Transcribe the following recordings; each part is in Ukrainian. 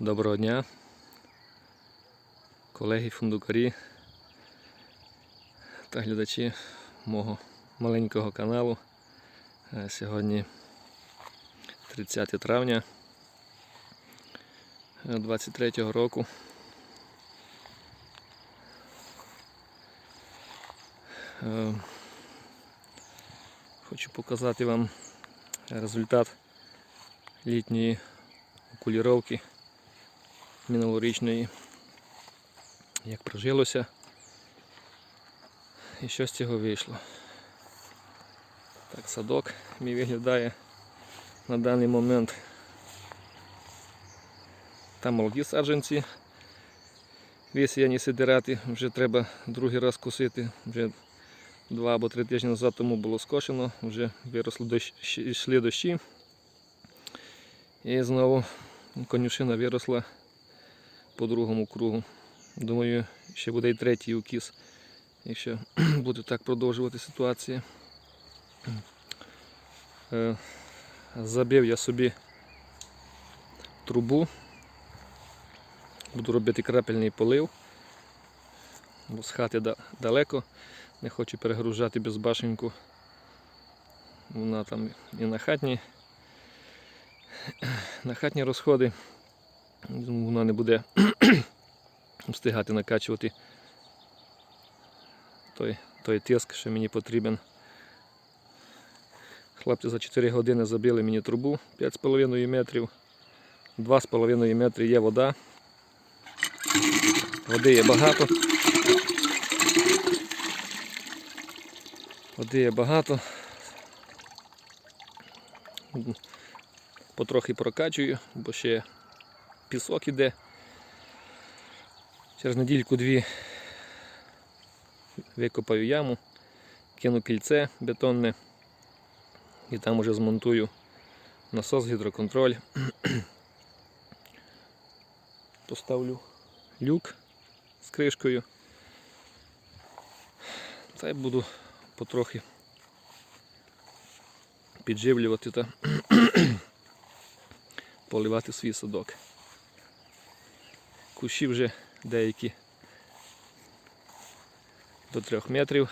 Доброго дня, колеги фундукарі та глядачі мого маленького каналу. Е, Сьогодні 30 травня 23 року. Е, Хочу показати вам результат літньої окуліровки минулорічної, як прожилося і що з цього вийшло. Так, садок мій виглядає на даний момент. Там молоді саджанці, висіяні сидирати, вже треба другий раз косити. Вже два або три тижні назад тому було скошено, вже виросли дощ, йшли дощі. І знову конюшина виросла по другому кругу. Думаю, ще буде і третій укіс, якщо буде так продовжувати ситуація. Е, Забив я собі трубу. Буду робити крапельний полив. Бо з хати далеко. Не хочу перегружати безбашеньку. Вона там і на хатні. На хатні розходи. Вона не буде встигати накачувати той, той тиск, що мені потрібен. Хлопці за 4 години забили мені трубу 5,5 метрів. 2,5 метри є вода. Води є багато. Води є багато. Потрохи прокачую, бо ще пісок іде. Через недільку-дві викопаю яму, кину кільце бетонне і там уже змонтую насос, гідроконтроль. Поставлю люк з кришкою. Й буду потрохи підживлювати та поливати свій садок. Кущі вже деякі до трьох метрів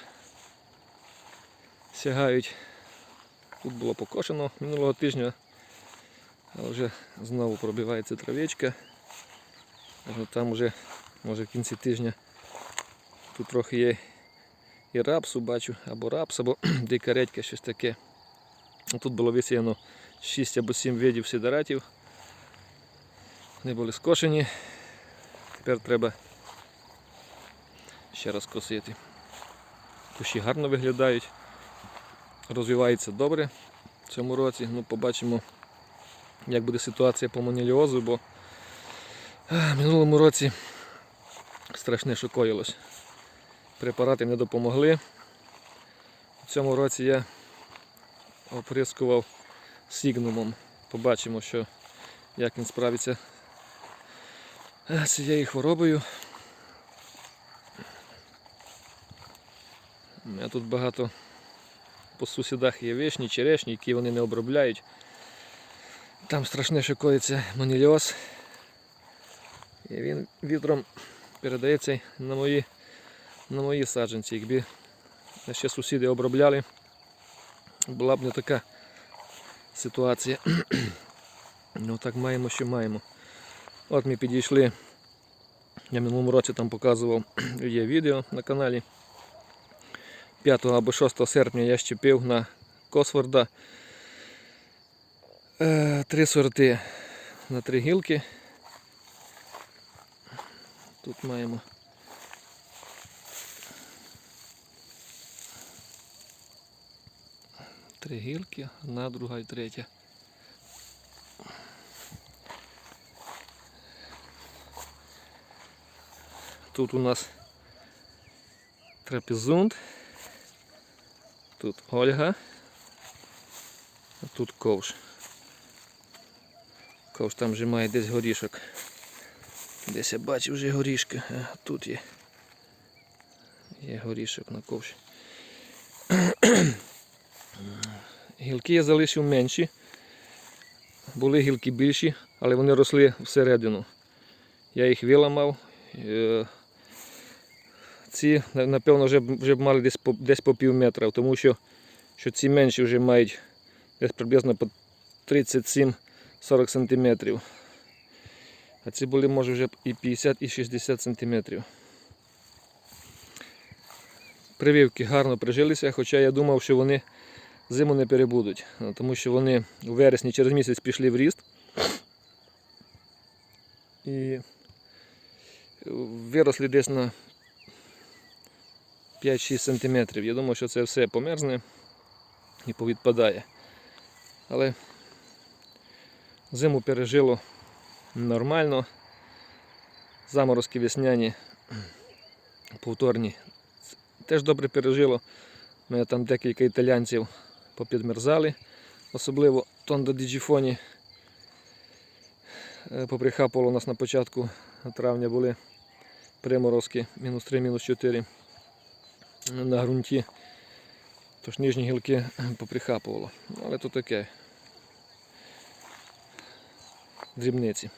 сягають. Тут було покошено минулого тижня, але вже знову пробивається травичка. Там вже, може в кінці тижня тут трохи є і рапсу бачу, або рапс, або дика редька, щось таке. Тут було висіяно 6 або 7 видів сидератів. Вони були скошені. Тепер треба ще раз косити. Кущі гарно виглядають, розвиваються добре в цьому році. Ну, побачимо, як буде ситуація по моніліозу, бо в минулому році страшне що коїлось. Препарати не допомогли. В цьому році я оприскував сігнумом. Побачимо, що, як він справиться з цією хворобою. У мене тут багато по сусідах є вишні, черешні, які вони не обробляють. Там страшне шикується маніліоз. І він вітром передається на мої, на мої саджанці. Якби ще сусіди обробляли, була б не така ситуація. ну так маємо, що маємо. От ми підійшли. Я минулому році там показував, є відео на каналі. 5 або 6 серпня я щепив на Косфорда е, три сорти на три гілки. Тут маємо три гілки, одна, друга і третя. Тут у нас трапезунд, тут Ольга, а тут ковш. Ковш там вже має десь горішок. Десь я бачив вже горішка, а тут є. Є горішок на ковші. Гілки я залишив менші. Були гілки більші, але вони росли всередину. Я їх виламав. Ці, напевно, вже, вже б мали десь по, десь по пів метра, тому що, що ці менші вже мають десь приблизно по 37-40 см. А ці були, може, вже і 50, і 60 см. Прививки гарно прижилися, хоча я думав, що вони зиму не перебудуть, тому що вони у вересні через місяць пішли в ріст. І виросли десь на 5-6 см. Я думав, що це все померзне і повідпадає. Але зиму пережило нормально. Заморозки весняні, повторні. Теж добре пережило. У мене там декілька італійців попідмерзали, особливо Тондо Діджіфоні. Е, Поприхапало у нас на початку травня були приморозки мінус 3, мінус 4 на ґрунті. Тож нижні гілки поприхапувало. Але то таке. Дрібниці.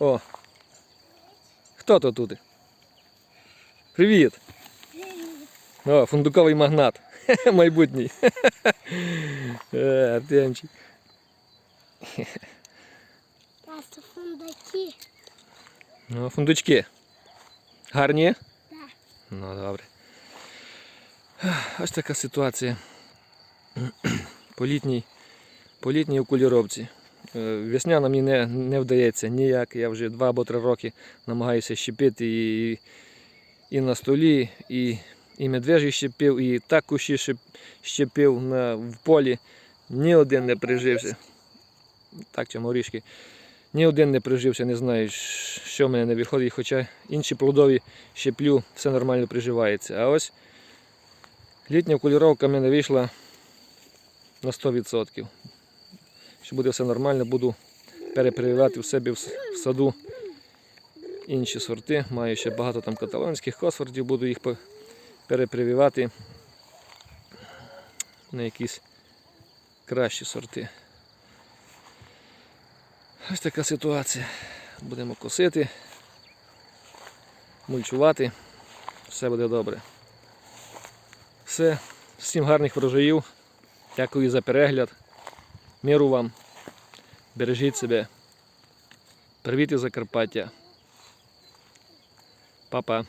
О! Хто то тут? Привіт! О, фундуковий магнат. Майбутній. Е, Артемчик. Просто фундаки. Ну, фундучки. Гарні? Ну, добре. Ось така ситуація. По літній, по літній окуліровці. Е, Весняна мені не, не вдається ніяк. Я вже два або три роки намагаюся щепити і, і на столі, і, і медвежі щепив, і так кущі щепив на, в полі. Ні один не прижився. Так, чому орішки. Ні один не прижився, не знаю, що в мене не виходить, хоча інші плодові щеплю, все нормально приживається. А ось літня окуліровка в мене вийшла на 100%. Якщо буде все нормально, буду перепрививати в себе в саду інші сорти. Маю ще багато там каталонських косфордів, буду їх перепрививати на якісь кращі сорти. Ось така ситуація. Будемо косити, мульчувати, все буде добре. Все, всім гарних врожаїв. Дякую за перегляд. Миру вам. Бережіть себе. Привіт із Закарпаття. Па-па.